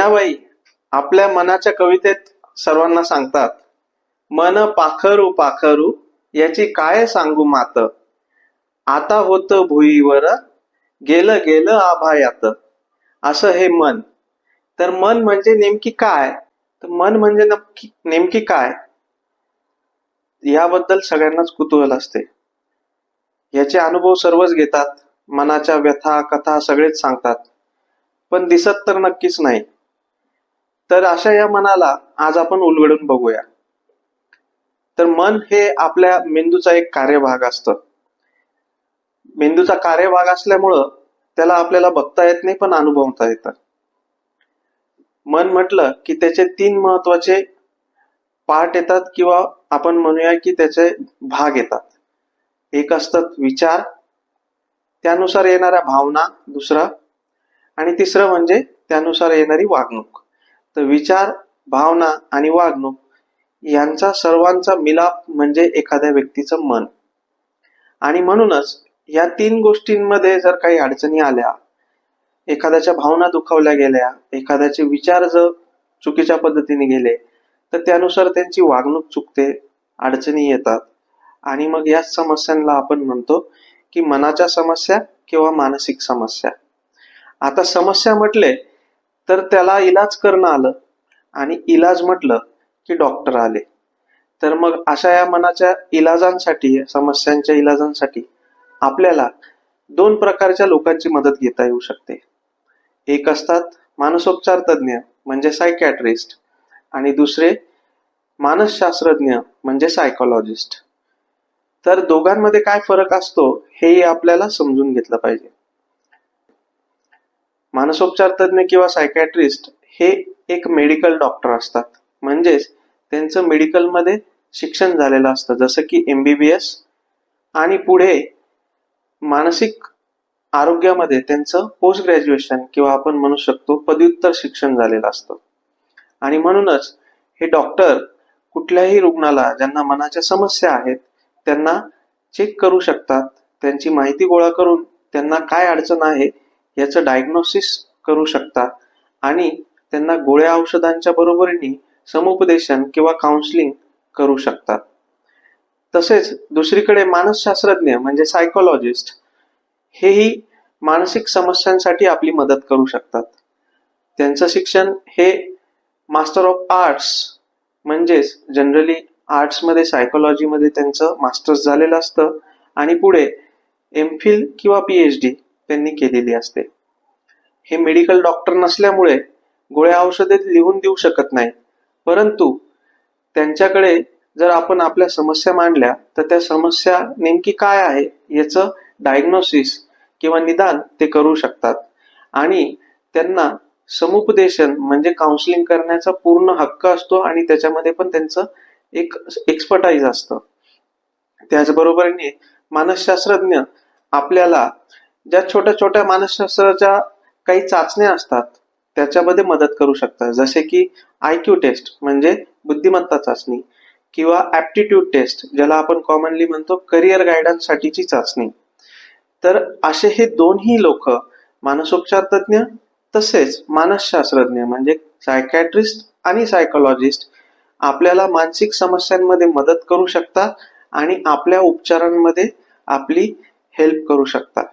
मीनाबाई आपल्या मनाच्या कवितेत सर्वांना सांगतात मन पाखरू पाखरू याची काय सांगू मात? आता होत भुईवर गेलं गेलं आभायात. असं हे मन. तर मन म्हणजे नेमकी काय? तर मन म्हणजे नक्की नेमकी काय? याबद्दल सगळ्यांनाच कुतूहल असते. याचे अनुभव सर्वच घेतात. मनाच्या व्यथा कथा सगळेच सांगतात. पण दिसत तर नक्कीच नाही. तर अशा या मनाला आज आपण उलगडून बघूया. तर मन हे आपल्या मेंदूचा एक कार्यभाग असतं. मेंदूचा कार्यभाग असल्यामुळं त्याला आपल्याला बघता येत नाही पण अनुभवता येतं. मन म्हटलं की त्याचे तीन महत्त्वाचे पार्ट येतात किंवा आपण म्हणूया की त्याचे भाग येतात. एक असतात विचार त्यानुसार येणाऱ्या भावना दुसरा आणि तिसरं म्हणजे त्यानुसार येणारी वागणूक. तर विचार भावना आणि वागणूक यांचा सर्वांचा मिलाप म्हणजे एखाद्या व्यक्तीचं मन. आणि म्हणूनच या तीन गोष्टींमध्ये जर काही अडचणी आल्या एखाद्याच्या भावना दुखावल्या गेल्या एखाद्याचे विचार जर चुकीच्या पद्धतीने गेले तर त्यानुसार त्यांची वागणूक चुकते अडचणी येतात. आणि मग या समस्यांना आपण म्हणतो की मनाच्या समस्या किंवा मानसिक समस्या. आता समस्या म्हटले तर त्याला इलाज करणं आलं आणि इलाज म्हटलं की डॉक्टर आले. तर मग अशा या मनाच्या इलाजांसाठी समस्यांच्या इलाजांसाठी आपल्याला दोन प्रकारच्या लोकांची मदत घेता येऊ शकते. एक असतात मानसोपचार तज्ज्ञ म्हणजे सायकॅट्रिस्ट आणि दुसरे मानसशास्त्रज्ञ म्हणजे सायकोलॉजिस्ट तर दोघांमध्ये काय फरक असतो हे आपल्याला समजून घेतलं पाहिजे. मानसोपचार तज्ज्ञ किंवा सायकॅट्रिस्ट हे एक मेडिकल डॉक्टर असतात. म्हणजेच त्यांचं मेडिकलमध्ये शिक्षण झालेलं असतं. जसं की एमबीबीएस आणि पुढे मानसिक आरोग्यामध्ये त्यांचं पोस्ट ग्रॅज्युएशन किंवा आपण म्हणू शकतो पदव्युत्तर शिक्षण झालेलं असतं. आणि म्हणूनच हे डॉक्टर कुठल्याही रुग्णाला ज्यांना मनाच्या समस्या आहेत त्यांना चेक करू शकतात त्यांची माहिती गोळा करून त्यांना काय अडचण आहे याचं डायग्नोसिस करू शकतात. आणि त्यांना गोळ्या औषधांच्या बरोबरीने समुपदेशन किंवा काउन्सिलिंग करू शकतात. तसेच दुसरीकडे मानसशास्त्रज्ञ म्हणजे सायकोलॉजिस्ट हेही मानसिक समस्यांसाठी आपली मदत करू शकतात. त्यांचं शिक्षण हे मास्टर ऑफ आर्ट्स म्हणजेच जनरली आर्ट्समध्ये सायकोलॉजीमध्ये त्यांचं मास्टर्स झालेलं असतं. आणि पुढे एम फिल किंवा पी एच डी त्यांनी केलेली असते. हे मेडिकल डॉक्टर नसल्यामुळे गोळ्या औषधे लिहून देऊ शकत नाही. परंतु त्यांच्याकडे जर आपण आपल्या समस्या मांडल्या तर त्या समस्या नेमकी काय आहे याचं डायग्नोसिस किंवा निदान ते करू शकतात. आणि त्यांना समुपदेशन म्हणजे काउन्सिलिंग करण्याचा पूर्ण हक्क असतो आणि त्याच्यामध्ये पण त्यांचं एक एक्सपर्टाईज असतं. त्याचबरोबरीने मानसशास्त्रज्ञ आपल्याला ज्या छोट्या छोट्या मानसशास्त्राच्या काही चाचण्या असतात त्याच्यामध्ये मदत करू शकतात. जसे की आय क्यू टेस्ट म्हणजे बुद्धिमत्ता चाचणी किंवा ॲप्टिट्यूड टेस्ट ज्याला आपण कॉमनली म्हणतो करिअर गायडन्ससाठीची चाचणी. तर असे हे दोन्ही लोक मानसोपचार तज्ज्ञ तसेच मानसशास्त्रज्ञ म्हणजे सायकॅट्रिस्ट आणि सायकोलॉजिस्ट आपल्याला मानसिक समस्यांमध्ये मदत करू शकतात आणि आपल्या उपचारांमध्ये आपली हेल्प करू शकतात.